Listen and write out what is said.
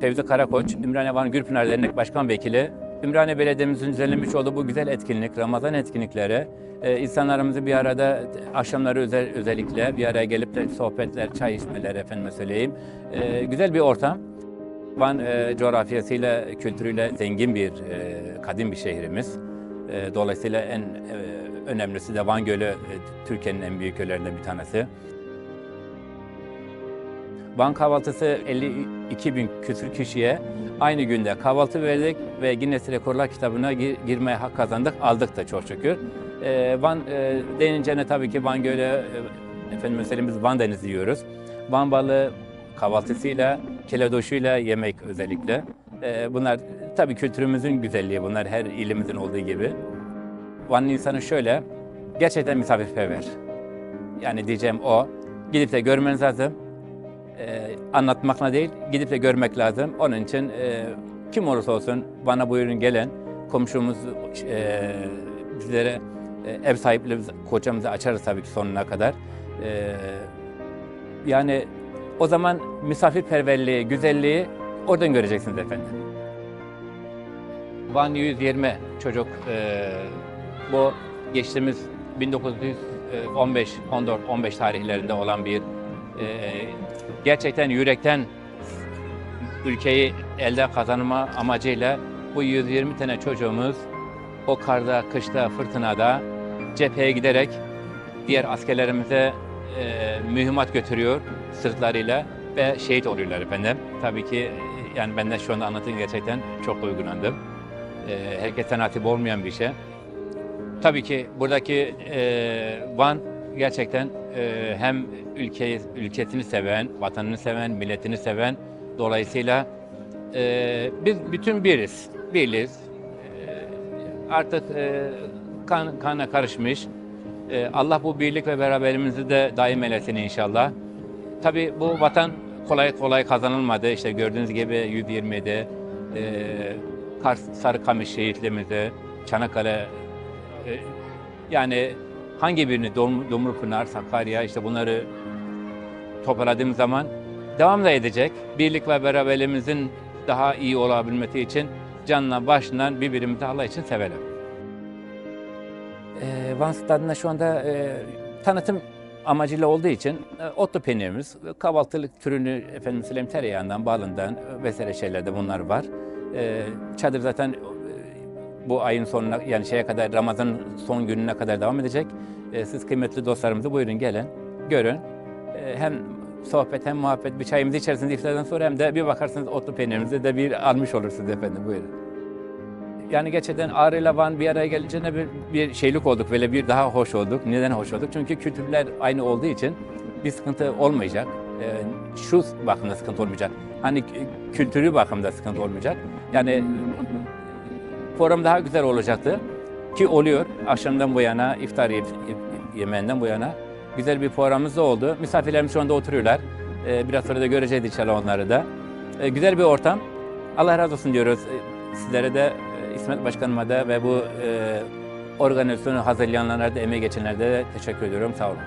Fevzi Karakoç, Ümraniye Van Gürpınar Dernek Başkan Vekili. Ümraniye Belediye'mizin düzenlemiş olduğu bu güzel etkinlik, Ramazan etkinlikleri, e, insanlarımızı bir arada akşamları özel, özellikle bir araya gelip de sohbetler, çay içmeler efendime söyleyeyim. E, güzel bir ortam. Van e, coğrafyasıyla, kültürüyle zengin bir, e, kadim bir şehrimiz. E, dolayısıyla en e, önemlisi de Van Gölü, e, Türkiye'nin en büyük göllerinden bir tanesi. Van kahvaltısı 52 bin küsür kişiye aynı günde kahvaltı verdik ve Guinness Rekorlar kitabına gir- girmeye hak kazandık, aldık da çok şükür. Ee, Van e, denince ne tabii ki Van Gölü, e, efendim meselemiz Van Denizi yiyoruz. Van balığı kahvaltısıyla, keledoşuyla yemek özellikle. Ee, bunlar tabii kültürümüzün güzelliği bunlar her ilimizin olduğu gibi. Van insanı şöyle, gerçekten misafirperver. Yani diyeceğim o, gidip de görmeniz lazım e, anlatmakla değil, gidip de görmek lazım. Onun için e, kim olursa olsun bana buyurun gelen komşumuz e, bizlere e, ev sahipliğimiz, kocamızı açarız tabii ki sonuna kadar. E, yani o zaman misafirperverliği, güzelliği oradan göreceksiniz efendim. Van 120 çocuk e, bu geçtiğimiz 1915, 14, 15 tarihlerinde olan bir e, gerçekten yürekten ülkeyi elde kazanma amacıyla bu 120 tane çocuğumuz o karda, kışta, fırtınada cepheye giderek diğer askerlerimize e, mühimmat götürüyor sırtlarıyla ve şehit oluyorlar efendim. Tabii ki yani ben de şu anda anlatayım gerçekten çok duygulandım. E, herkese nasip olmayan bir şey. Tabii ki buradaki e, Van gerçekten e, hem ülkeyi, ülkesini seven, vatanını seven, milletini seven dolayısıyla e, biz bütün biriz, birliyiz. E, artık e, kan, kana karışmış. E, Allah bu birlik ve beraberimizi de daim eylesin inşallah. Tabii bu vatan kolay kolay kazanılmadı. İşte gördüğünüz gibi 120'de e, Kars Sarıkamış şehitliğimizde, Çanakkale e, yani hangi birini Dumlupınar, Sakarya işte bunları toparladığım zaman devam da edecek. Birlik ve beraberliğimizin daha iyi olabilmesi için canla başla birbirimizi Allah için sevelim. E, Van Stadı'nda şu anda e, tanıtım amacıyla olduğu için e, otlu peynirimiz, kahvaltılık türünü efendim söyleyeyim tereyağından, balından vesaire şeylerde bunlar var. E, çadır zaten bu ayın sonuna yani şeye kadar Ramazan son gününe kadar devam edecek. E, siz kıymetli dostlarımızı buyurun gelin, görün. E, hem sohbet hem muhabbet bir çayımızı içersiniz iftardan sonra hem de bir bakarsınız otlu peynirimizi de bir almış olursunuz efendim buyurun. Yani gerçekten Ağrı ile Van bir araya gelince ne bir, bir şeylik olduk böyle bir daha hoş olduk. Neden hoş olduk? Çünkü kültürler aynı olduğu için bir sıkıntı olmayacak. E, şu bakımda sıkıntı olmayacak. Hani kültürü bakımda sıkıntı olmayacak. Yani program daha güzel olacaktı. Ki oluyor. Akşamdan bu yana, iftar ye- yemeğinden bu yana güzel bir programımız da oldu. Misafirlerimiz şu anda oturuyorlar. Ee, biraz sonra da göreceğiz inşallah onları da. Ee, güzel bir ortam. Allah razı olsun diyoruz. Sizlere de, e, İsmet Başkanıma da ve bu e, organizasyonu hazırlayanlara da, emeği geçenlere de teşekkür ediyorum. Sağ olun.